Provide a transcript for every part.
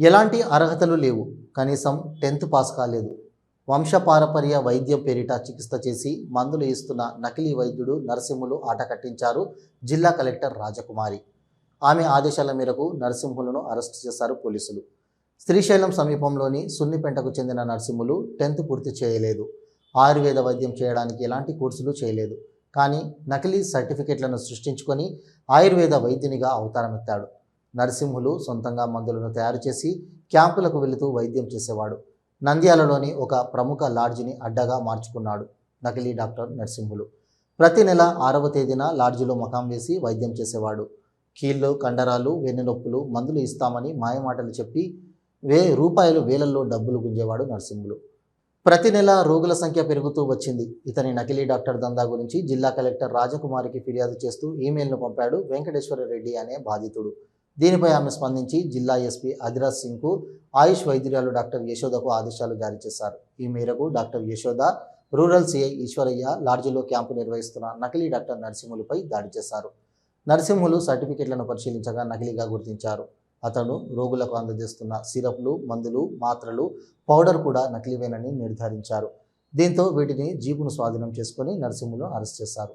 ఎలాంటి అర్హతలు లేవు. కనీసం టెన్త్ పాస్ కాలేదు. వంశపారపర్య వైద్యం పేరిట చికిత్స చేసి మందులు ఇస్తున్న నకిలీ వైద్యుడు నరసింహులు ఆట కట్టించారు జిల్లా కలెక్టర్ రాజకుమారి. ఆమె ఆదేశాల మేరకు నరసింహులను అరెస్ట్ చేశారు పోలీసులు. శ్రీశైలం సమీపంలోని సున్నిపెంటకు చెందిన నరసింహులు టెన్త్ పూర్తి చేయలేదు. ఆయుర్వేద వైద్యం చేయడానికి ఎలాంటి కోర్సులు చేయలేదు. కానీ నకిలీ సర్టిఫికెట్లను సృష్టించుకొని ఆయుర్వేద వైద్యునిగా అవతారమెత్తాడు. నరసింహులు సొంతంగా మందులను తయారు చేసి క్యాంపులకు వెళుతూ వైద్యం చేసేవాడు. నంద్యాలలోని ఒక ప్రముఖ లాడ్జిని అడ్డగా మార్చుకున్నాడు నకిలీ డాక్టర్ నరసింహులు. ప్రతి నెల ఆరవ తేదీన లాడ్జిలో మకాం వేసి వైద్యం చేసేవాడు. కీళ్ళు కండరాలు వెన్నునొప్పులు మందులు ఇస్తామని మాయమాటలు చెప్పి వే రూపాయలు వేలల్లో డబ్బులు గుంజేవాడు నరసింహులు. ప్రతి నెల రోగుల సంఖ్య పెరుగుతూ వచ్చింది. ఇతని నకిలీ డాక్టర్ దందా గురించి జిల్లా కలెక్టర్ రాజకుమారికి ఫిర్యాదు చేస్తూ ఈమెయిల్ను పంపాడు వెంకటేశ్వర రెడ్డి అనే బాధితుడు. దీనిపై ఆమె స్పందించి జిల్లా ఎస్పీ అధిరాజ్ సింగ్కు ఆయుష్ వైద్యురాలు డాక్టర్ యశోదకు ఆదేశాలు జారీ చేశారు. ఈ మేరకు doctor Yashoda rural CI Eswaraiah లాడ్జిలో camp నిర్వహిస్తున్న నకిలీ డాక్టర్ నరసింహులపై దాడి చేశారు. నరసింహులు సర్టిఫికెట్లను పరిశీలించగా నకిలీగా గుర్తించారు. అతను రోగులకు అందజేస్తున్న సిరప్లు మందులు మాత్రలు పౌడర్ కూడా నకిలీవేనని నిర్ధారించారు. దీంతో వీటిని జీపును స్వాధీనం చేసుకుని నరసింహులను అరెస్ట్ చేశారు.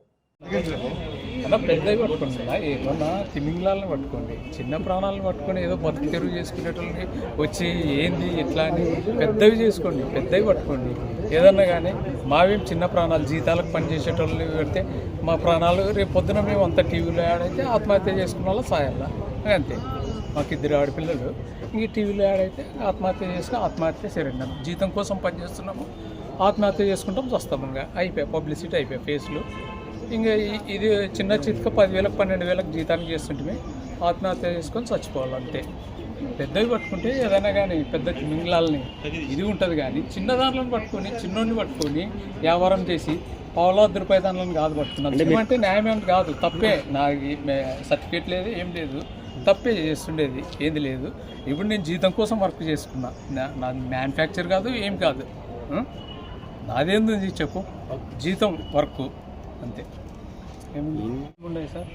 అలా పెద్దవి పట్టుకోండి ఏమన్నా తిమింగ్లాలను పట్టుకోండి. చిన్న ప్రాణాలను పట్టుకొని ఏదో బతుకు తెరువు చేసుకునేటోళ్ళకి వచ్చి ఏంది ఎట్లా అని పెద్దవి చేసుకోండి పెద్దవి పట్టుకోండి. ఏదన్నా కానీ మావేం చిన్న ప్రాణాలు జీతాలకు పనిచేసేటోళ్ళు పెడితే మా ప్రాణాలు రేపు పొద్దున మేము అంత టీవీలో ఆడైతే ఆత్మహత్య చేసుకున్న వాళ్ళ సాయాల అంతే. మాకు ఇద్దరు ఆడపిల్లలు. ఈ టీవీలో ఆడైతే ఆత్మహత్య చేసుకుని ఆత్మహత్య శరీరం జీతం కోసం పనిచేస్తున్నాము. ఆత్మహత్య చేసుకుంటాం వస్తాము ఇంకా పబ్లిసిటీ అయిపోయాయి ఫేస్లు. ఇంకా ఇది చిన్న చితక పదివేలకు పన్నెండు వేలకు జీతానికి చేస్తుంటే ఆత్మహత్య చేసుకొని చచ్చిపోవాలి అంతే. పెద్దవి పట్టుకుంటే ఏదైనా కానీ పెద్ద మింగళాలని ఇది ఉంటుంది కానీ చిన్న దాంట్లో పట్టుకొని చిన్నోడిని పట్టుకొని వ్యాపారం చేసి పావులాది రూపాయి దాంట్లో కాదు పట్టుకున్నాను అంటే న్యాయం కాదు తప్పే. నాకు సర్టిఫికేట్ లేదు ఏం లేదు. తప్పే చేస్తుండేది ఏది లేదు. ఇప్పుడు నేను జీతం కోసం వర్క్ చేసుకున్నా. నా- మ్యానుఫ్యాక్చర్ కాదు ఏం కాదు? నాదేంది చెప్పు? జీతం వర్క్. అంతే.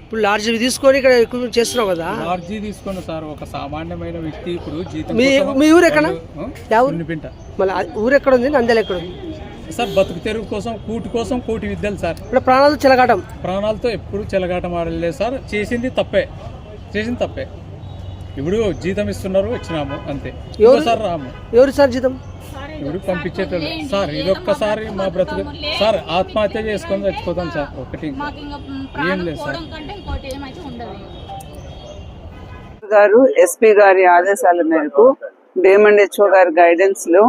ఇప్పుడు లాడ్జ్ తీసుకొని ఇక్కడ ఎక్కువ చేస్తున్నావు కదా? లాడ్జీ తీసుకోండి సార్. ఒక సామాన్యమైన వ్యక్తి ఇప్పుడు జీతం మీ ఊరు ఎక్కడ? మళ్ళీ ఊరు ఎక్కడ ఉంది? నంద్యాల ఎక్కడ ఉంది? సార్ బతుకు తెరువు కోసం కూటి కోసం కోటి విద్యలు సార్. ఇక్కడ ప్రాణాలు చిలగాటం. ప్రాణాలతో ఎప్పుడు చెలగాటం ఆడలేదు సార్. చేసింది తప్పే. చేసింది తప్పే. ఇప్పుడు జీతం ఇస్తున్నారు వచ్చినాము అంతే. సార్ రాము. ఎవరు సార్ జీతం? ఇప్పుడు పంపించేటోళ్ళు. సార్ ఇదొక్కసారి మా బ్రతుకు సార్ ఆత్మహత్య చేసుకొని చచ్చిపోతాం సార్. ఒకటి ఏం లేదు సార్. గారు ఎస్పీ గారి ఆదేశాల మేరకు హెచ్ఓ గారి గైడెన్స్లో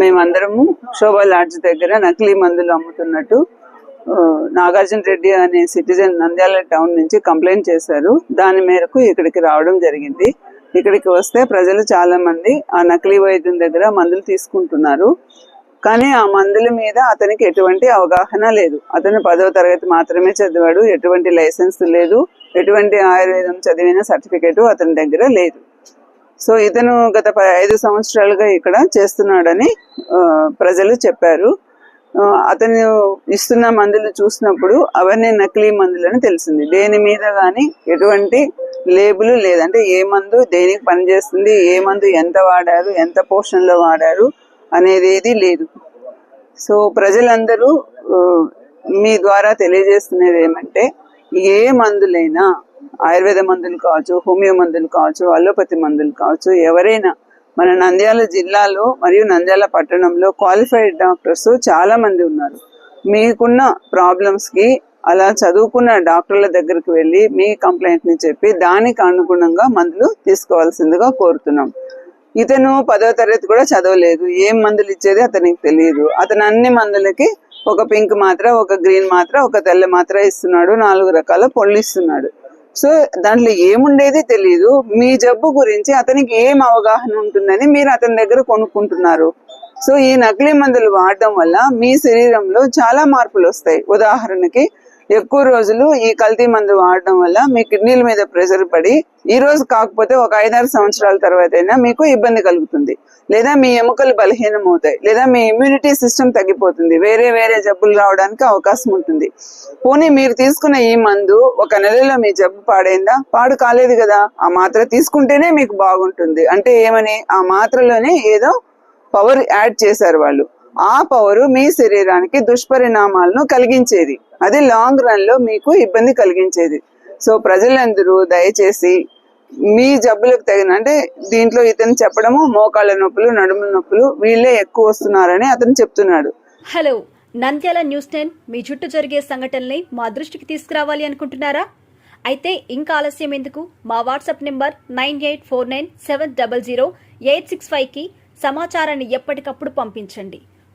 మేమందరము శోభా లాడ్జ్ దగ్గర నకిలీ మందులు అమ్ముతున్నట్టు నాగార్జున రెడ్డి అనే సిటిజన్ నంద్యాల టౌన్ నుంచి కంప్లైంట్ చేశారు. దాని మేరకు ఇక్కడికి రావడం జరిగింది. ఇక్కడికి వస్తే ప్రజలు చాలా మంది ఆ నకిలీ వైద్యం దగ్గర మందులు తీసుకుంటున్నారు. కానీ ఆ మందుల మీద అతనికి ఎటువంటి అవగాహన లేదు. అతను పదవ తరగతి మాత్రమే చదివాడు ఎటువంటి లైసెన్స్ లేదు ఎటువంటి ఆయుర్వేదం చదివిన సర్టిఫికేట్ అతని దగ్గర లేదు. సో ఇతను గత ఐదు సంవత్సరాలుగా ఇక్కడ చేస్తున్నాడని ప్రజలు చెప్పారు. అతను ఇస్తున్న మందులు చూసినప్పుడు అవన్నీ నకిలీ మందులని తెలిసింది. దేని మీద కానీ ఎటువంటి లేబుల్ లేదంటే ఏ మందు దేనికి పనిచేస్తుంది ఏ మందు ఎంత వాడారు ఎంత పోషణలో వాడారు అనేది ఏది లేదు. సో ప్రజలందరూ మీ ద్వారా తెలియజేస్తున్నది ఏమంటే ఏ మందులైనా ఆయుర్వేద మందులు కావచ్చు హోమియో మందులు కావచ్చు అలోపతి మందులు కావచ్చు ఎవరైనా మన నంద్యాల జిల్లాలో మరియు నంద్యాల పట్టణంలో క్వాలిఫైడ్ డాక్టర్స్ చాలా మంది ఉన్నారు. మీకున్న ప్రాబ్లమ్స్కి అలా చదువుకున్న డాక్టర్ల దగ్గరికి వెళ్ళి మీ కంప్లైంట్ని చెప్పి దానికి అనుగుణంగా మందులు తీసుకోవాల్సిందిగా కోరుతున్నాం. ఇతను పదో తరగతి కూడా చదవలేదు. ఏం మందులు ఇచ్చేది అతనికి తెలియదు. అతను అన్ని మందులకి ఒక పింక్ మాత్ర ఒక గ్రీన్ మాత్ర ఒక తెల్ల మాత్ర ఇస్తున్నాడు. నాలుగు రకాల పొళ్ళు ఇస్తున్నాడు. సో దాంట్లో ఏముండేది తెలియదు మీ జబ్బు గురించి అతనికి ఏం అవగాహన ఉంటుందని మీరు అతని దగ్గర కొనుక్కుంటున్నారు. సో ఈ నకిలీ మందులు వాడడం వల్ల మీ శరీరంలో చాలా మార్పులు వస్తాయి. ఉదాహరణకి ఎక్కువ రోజులు ఈ కల్తీ మందు వాడడం వల్ల మీ కిడ్నీల మీద ప్రెషర్ పడి ఈ రోజు కాకపోతే ఒక ఐదారు సంవత్సరాల తర్వాత అయినా మీకు ఇబ్బంది కలుగుతుంది. లేదా మీ ఎముకలు బలహీనం అవుతాయి లేదా మీ ఇమ్యూనిటీ సిస్టమ్ తగ్గిపోతుంది. వేరే వేరే జబ్బులు రావడానికి అవకాశం ఉంటుంది. పోనీ మీరు తీసుకున్న ఈ మందు ఒక నెలలో మీ జబ్బు పాడైందా? పాడు కాలేదు కదా. ఆ మాత్ర తీసుకుంటేనే మీకు బాగుంటుంది. అంటే ఏమని? ఆ మాత్రలోనే ఏదో పవర్ యాడ్ చేశారు వాళ్ళు. ఆ పవర్ మీ శరీరానికి దుష్పరిణామాలను కలిగించేది. అది లాంగ్ రన్లో మీకు ఇబ్బంది కలిగించేది. సో ప్రజలందరూ దయచేసి మీ జబ్బులకు తగిన అంటే దీంట్లో ఇతను చెప్పడము మోకాళ్ళ నొప్పులు నడుముల నొప్పులు వీళ్ళే ఎక్కువ వస్తున్నారని అతను చెప్తున్నాడు. హలో నంద్యాల న్యూస్ టెన్ మీ చుట్టూ జరిగే సంఘటనల్ని మా దృష్టికి తీసుకురావాలి అనుకుంటున్నారా? అయితే ఇంకా ఆలస్యం ఎందుకు? మా WhatsApp number nine eight four nine seven double zero eight six ఫైవ్కి సమాచారాన్ని ఎప్పటికప్పుడు పంపించండి.